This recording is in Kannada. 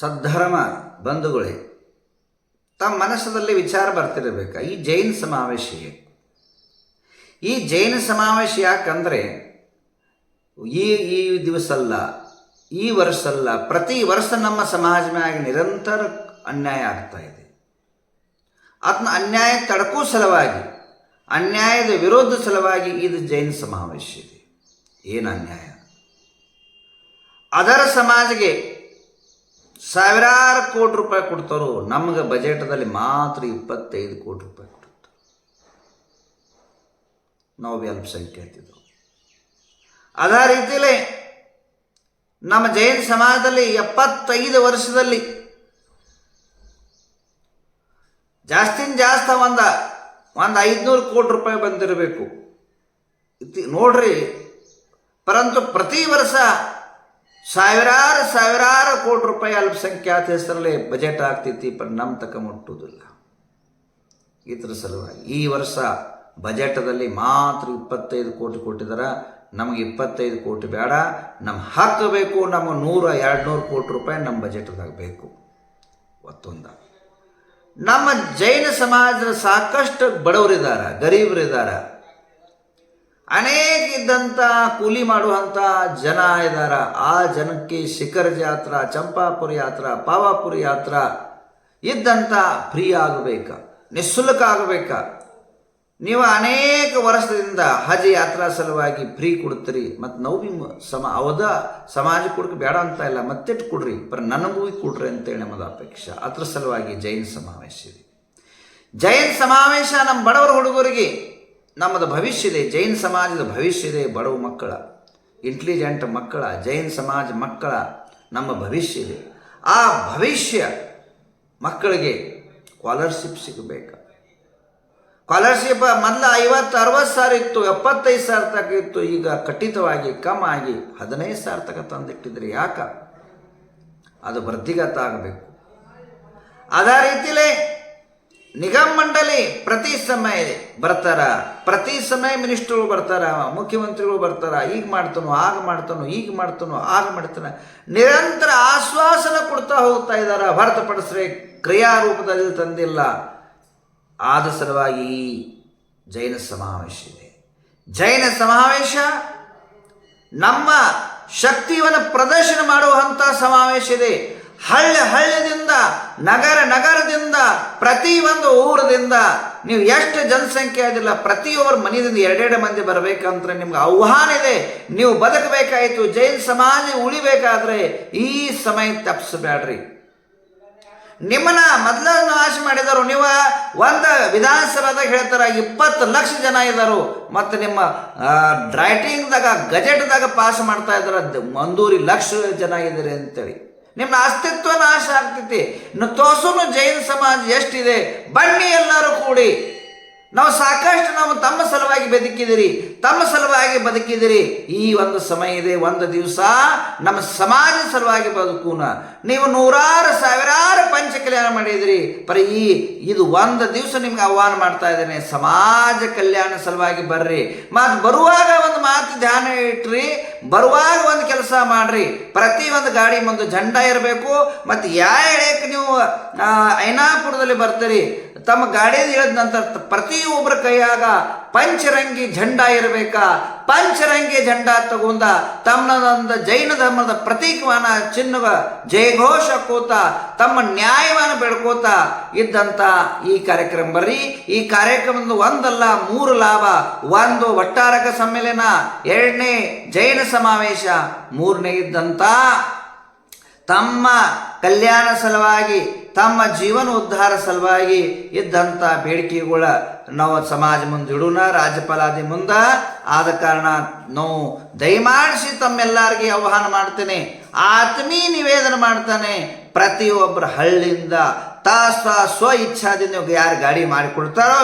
ಸದ್ಧರ್ಮ ಬಂಧುಗಳೇ, ತಮ್ಮ ಮನಸ್ಸದಲ್ಲಿ ವಿಚಾರ ಬರ್ತಿರಬೇಕು? ಈ ಜೈನ ಸಮಾವೇಶ ಈ ಜೈನ ಸಮಾವೇಶ ಯಾಕಂದರೆ, ಈ ಈ ದಿವಸ ಅಲ್ಲ ಈ ವರ್ಷ ಅಲ್ಲ ಪ್ರತಿ ವರ್ಷ ನಮ್ಮ ಸಮಾಜ ಮ್ಯಾಗ ನಿರಂತರ ಅನ್ಯಾಯ ಆಗ್ತಾ ಇದೆ. ಅದನ್ನ ಅನ್ಯಾಯ ತಡಕೋ ಸಲುವಾಗಿ, ಅನ್ಯಾಯದ ವಿರೋಧ ಸಲುವಾಗಿ ಇದು ಜೈನ ಸಮಾವೇಶ ಇದೆ. ಏನು ಅನ್ಯಾಯ? ಅದರ ಸಮಾಜಕ್ಕೆ ಸಾವಿರಾರು ಕೋಟಿ ರೂಪಾಯಿ ಕೊಡ್ತಾರೋ, ನಮಗೆ ಬಜೆಟ್ದಲ್ಲಿ ಮಾತ್ರ ಇಪ್ಪತ್ತೈದು ಕೋಟಿ ರೂಪಾಯಿ ಕೊಡುತ್ತೆ. ನಾವು ಅಲ್ಪಸಂಖ್ಯಾತಿದ್ದು ಅದೇ ರೀತಿಯಲ್ಲಿ ನಮ್ಮ ಜೈನ ಸಮಾಜದಲ್ಲಿ ಎಪ್ಪತ್ತೈದು ವರ್ಷದಲ್ಲಿ ಜಾಸ್ತಿನ ಜಾಸ್ತಿ ಒಂದು ಒಂದು ಐದುನೂರು ಕೋಟಿ ರೂಪಾಯಿ ಬಂದಿರಬೇಕು. ನೋಡ್ರಿ, ಪರಂತು ಪ್ರತಿ ವರ್ಷ ಸಾವಿರಾರು ಸಾವಿರಾರು ಕೋಟಿ ರೂಪಾಯಿ ಅಲ್ಪಸಂಖ್ಯಾತ ಹೆಸರಲ್ಲಿ ಬಜೆಟ್ ಆಗ್ತೈತಿ ನಮ್ಮ ತಕ ಮುಟ್ಟುವುದಿಲ್ಲ. ಇದರ ಸಲುವಾಗಿ ಈ ವರ್ಷ ಬಜೆಟದಲ್ಲಿ ಮಾತ್ರ ಇಪ್ಪತ್ತೈದು ಕೋಟಿ ಕೊಟ್ಟಿದ್ದಾರೆ ನಮಗೆ ಇಪ್ಪತ್ತೈದು ಕೋಟಿ ಬೇಡ. ನಮ್ಮ ಹಾಕಬೇಕು ಬೇಕು, ನಮ್ಮ ನೂರ ಎರಡು ನೂರು ಕೋಟಿ ರೂಪಾಯಿ ನಮ್ಮ ಬಜೆಟ್ದಾಗ ಬೇಕು. ಒತ್ತೊಂದ ನಮ್ಮ ಜೈನ ಸಮಾಜದ ಸಾಕಷ್ಟು ಬಡವರಿದ್ದಾರೆ ಗರೀಬರಿದ್ದಾರೆ ಅನೇಕ ಇದ್ದಂಥ ಕೂಲಿ ಮಾಡುವಂಥ ಜನ ಇದ್ದಾರ ಆ ಜನಕ್ಕೆ ಶಿಖರ ಜಾತ್ರ, ಚಂಪಾಪುರ ಯಾತ್ರ, ಪಾವಾಪುರ ಯಾತ್ರ ಇದ್ದಂಥ ಫ್ರೀ ಆಗಬೇಕ ನಿಶುಲ್ಕ ಆಗಬೇಕ ನೀವು ಅನೇಕ ವರ್ಷದಿಂದ ಹಜ್ ಯಾತ್ರಾ ಸಲುವಾಗಿ ಫ್ರೀ ಕೊಡ್ತೀರಿ ಮತ್ತು ನಾವು ಭೀ ಸಮ, ಅವದ ಸಮಾಜ ಕೊಡಕ್ಕೆ ಬೇಡ ಅಂತ ಇಲ್ಲ ಮತ್ತೆಟ್ಟು ಕೊಡ್ರಿ, ಬರ ನನಗೂ ಕೊಡ್ರಿ ಅಂತೇಳಿ ನಮ್ಮದು ಅಪೇಕ್ಷೆ. ಅದ್ರ ಸಲುವಾಗಿ ಜೈನ್ ಸಮಾವೇಶ ಇದೆ. ಜೈನ್ ಸಮಾವೇಶ ನಮ್ಮ ಬಡವರ ಹುಡುಗರಿಗೆ ನಮ್ಮದು ಭವಿಷ್ಯ ಇದೆ ಜೈನ್ ಸಮಾಜದ ಭವಿಷ್ಯ ಇದೆ ಬಡವ ಮಕ್ಕಳ ಇಂಟೆಲಿಜೆಂಟ್ ಮಕ್ಕಳ, ಜೈನ್ ಸಮಾಜ ಮಕ್ಕಳ ನಮ್ಮ ಭವಿಷ್ಯ ಇದೆ ಆ ಭವಿಷ್ಯ ಮಕ್ಕಳಿಗೆ ಸ್ಕಾಲರ್ಶಿಪ್ ಸಿಗಬೇಕು. ಸ್ಕಾಲರ್ಶಿಪ್ ಮೊದಲು ಐವತ್ತು, ಅರವತ್ತು ಸಾವಿರ ಇತ್ತು, ಎಪ್ಪತ್ತೈದು ಸಾವಿರ ತನಕ ಇತ್ತು, ಈಗ ಕಟ್ಟಿತವಾಗಿ ಕಮ್ ಆಗಿ ಹದಿನೈದು ಸಾವಿರ ತನಕ ತಂದಿಟ್ಟಿದ್ರಿ ಯಾಕ? ಅದು ವೃದ್ಧಿಗತ ಆಗಬೇಕು. ಅದೇ ರೀತಿಲೇ ನಿಗಮ ಮಂಡಳಿ ಪ್ರತಿ ಸಮಯ ಬರ್ತಾರ. ಪ್ರತಿ ಸಮಯ ಮಿನಿಸ್ಟ್ರುಗಳು ಬರ್ತಾರ, ಮುಖ್ಯಮಂತ್ರಿಗಳು ಬರ್ತಾರ. ಈಗ ಮಾಡ್ತಾನೋ ಆಗ ಮಾಡ್ತಾನೋ ಈಗ ಮಾಡ್ತಾನೋ ಆಗ ಮಾಡ್ತಾನೆ. ನಿರಂತರ ಆಶ್ವಾಸನ ಕೊಡ್ತಾ ಹೋಗ್ತಾ ಇದ್ದಾರೆ ಹೊರತುಪಡಿಸ್ರೆ ಕ್ರಿಯಾರೂಪದಲ್ಲಿ ತಂದಿಲ್ಲ. ಆದ ಸಲುವಾಗಿ ಜೈನ ಸಮಾವೇಶ ಇದೆ. ಜೈನ ಸಮಾವೇಶ, ನಮ್ಮ ಶಕ್ತಿಯನ್ನು ಪ್ರದರ್ಶನ ಮಾಡುವಂಥ ಸಮಾವೇಶ ಇದೆ. ಹಳ್ಳಿ ಹಳ್ಳಿದಿಂದ, ನಗರ ನಗರದಿಂದ, ಪ್ರತಿ ಒಂದು ಊರದಿಂದ ನೀವು ಎಷ್ಟು ಜನಸಂಖ್ಯೆ ಆಗಿಲ್ಲ ಪ್ರತಿಯೊಬ್ಬರ ಮನೆಯಿಂದ ಎರಡೆರಡು ಮಂದಿ ಬರಬೇಕಂದ್ರೆ ನಿಮ್ಗೆ ಆಹ್ವಾನ ಇದೆ. ನೀವು ಬದುಕಬೇಕಾಯಿತು, ಜೈನ್ ಸಮಾಜ ಉಳಿಬೇಕಾದ್ರೆ ಈ ಸಮಯ ತಪ್ಪಿಸಬೇಡ್ರಿ. ನಿಮ್ಮನ್ನ ಮೊದಲ ನಾಶ ಮಾಡಿದರು ನೀವು, ಒಂದು ವಿಧಾನಸಭಾದಾಗ ಹೇಳ್ತಾರೆ, ಇಪ್ಪತ್ತು ಲಕ್ಷ ಜನ ಇದ್ದಾರೆ, ಮತ್ತು ನಿಮ್ಮ ಡ್ರೈಟಿಂಗ್ದಾಗ ಗಜೆಟ್ದಾಗ ಪಾಸ್ ಮಾಡ್ತಾ ಇದ್ದಾರೆ ಒಂದೂರಿ ಲಕ್ಷ ಜನ ಇದ್ದೀರಿ ಅಂತೇಳಿ. ನಿಮ್ಮ ಅಸ್ತಿತ್ವ ನಾಶ ಆಗ್ತೈತಿ. ತೋಸುನು ಜೈನ ಸಮಾಜ ಎಷ್ಟಿದೆ? ಬನ್ನಿ ಎಲ್ಲರೂ ಕೂಡಿ. ನಾವು ಸಾಕಷ್ಟು ನಾವು ತಮ್ಮ ಸಲುವಾಗಿ ಬದುಕಿದಿರಿ ತಮ್ಮ ಸಲುವಾಗಿ ಬದುಕಿದಿರಿ ಈ ಒಂದು ಸಮಯ ಇದೆ, ಒಂದು ದಿವಸ ನಮ್ಮ ಸಮಾಜ ಸಲುವಾಗಿ ಬದುಕೂನ. ನೀವು ನೂರಾರು, ಸಾವಿರಾರು ಪಂಚ ಕಲ್ಯಾಣ ಮಾಡಿದಿರಿ ಪರ ಈ, ಇದು ಒಂದು ದಿವಸ ನಿಮ್ಗೆ ಆಹ್ವಾನ ಮಾಡ್ತಾ ಇದ್ದೇನೆ, ಸಮಾಜ ಕಲ್ಯಾಣ ಸಲುವಾಗಿ ಬರ್ರಿ. ಮತ್ತು ಬರುವಾಗ ಒಂದು ಮಾತು ಧ್ಯಾನ ಇಟ್ರಿ, ಬರುವಾಗ ಒಂದು ಕೆಲಸ ಮಾಡ್ರಿ. ಪ್ರತಿ ಒಂದು ಗಾಡಿ ಮುಂದೆ ಜಂಡ ಇರಬೇಕು ಮತ್ತು ಯಾ ಎಳೆಯಕ್ಕೆ ನೀವು ಐನಾಪುರದಲ್ಲಿ ಬರ್ತೀರಿ. ತಮ್ಮ ಗಾಡಿಯಲ್ಲಿ ಹೇಳಿದ ನಂತರ ಪ್ರತಿಯೊಬ್ಬರ ಕೈಯಾಗ ಪಂಚರಂಗಿ ಝಂಡ ಇರಬೇಕಾ? ಪಂಚರಂಗಿ ಝಂಡ ತಗೊಂಡ ತಮ್ಮನಂದ ಜೈನ ಧರ್ಮದ ಪ್ರತೀಕವನ್ನ ಚಿನ್ನವ ಜಯಘೋಷ ಕೂತ ತಮ್ಮ ನ್ಯಾಯವನ್ನು ಬೆಳ್ಕೋತ ಇದ್ದಂಥ ಈ ಕಾರ್ಯಕ್ರಮ. ಬರ್ರಿ ಈ ಕಾರ್ಯಕ್ರಮದ ಒಂದಲ್ಲ, ಮೂರು ಲಾಭ. ಒಂದು ಒಟ್ಟಾರಕ ಸಮ್ಮೇಳನ, ಎರಡನೇ ಜೈನ ಸಮಾವೇಶ, ಮೂರನೇ ಇದ್ದಂಥ ತಮ್ಮ ಕಲ್ಯಾಣ ಸಲುವಾಗಿ ತಮ್ಮ ಜೀವನ ಉದ್ಧಾರ ಸಲುವಾಗಿ ಇದ್ದಂಥ ಬೇಡಿಕೆಗಳ ನಾವು ಸಮಾಜ ಮುಂದೆ ಇಡೋಣ, ರಾಜ್ಯಪಾಲಾದಿ ಮುಂದೆ. ಆದ ಕಾರಣ ನಾವು ದಯಮಾಡಿಸಿ ತಮ್ಮೆಲ್ಲರಿಗೆ ಆಹ್ವಾನ ಮಾಡ್ತೇನೆ. ಆತ್ಮೀ ನಿವೇದನೆ ಮಾಡ್ತಾನೆ. ಪ್ರತಿಯೊಬ್ಬರ ಹಳ್ಳಿಯಿಂದ ತಾ ಸ್ವ ಸ್ವ ಇಚ್ಛಾದಿಂದ ಯಾರು ಗಾಡಿ ಮಾಡಿಕೊಡ್ತಾರೋ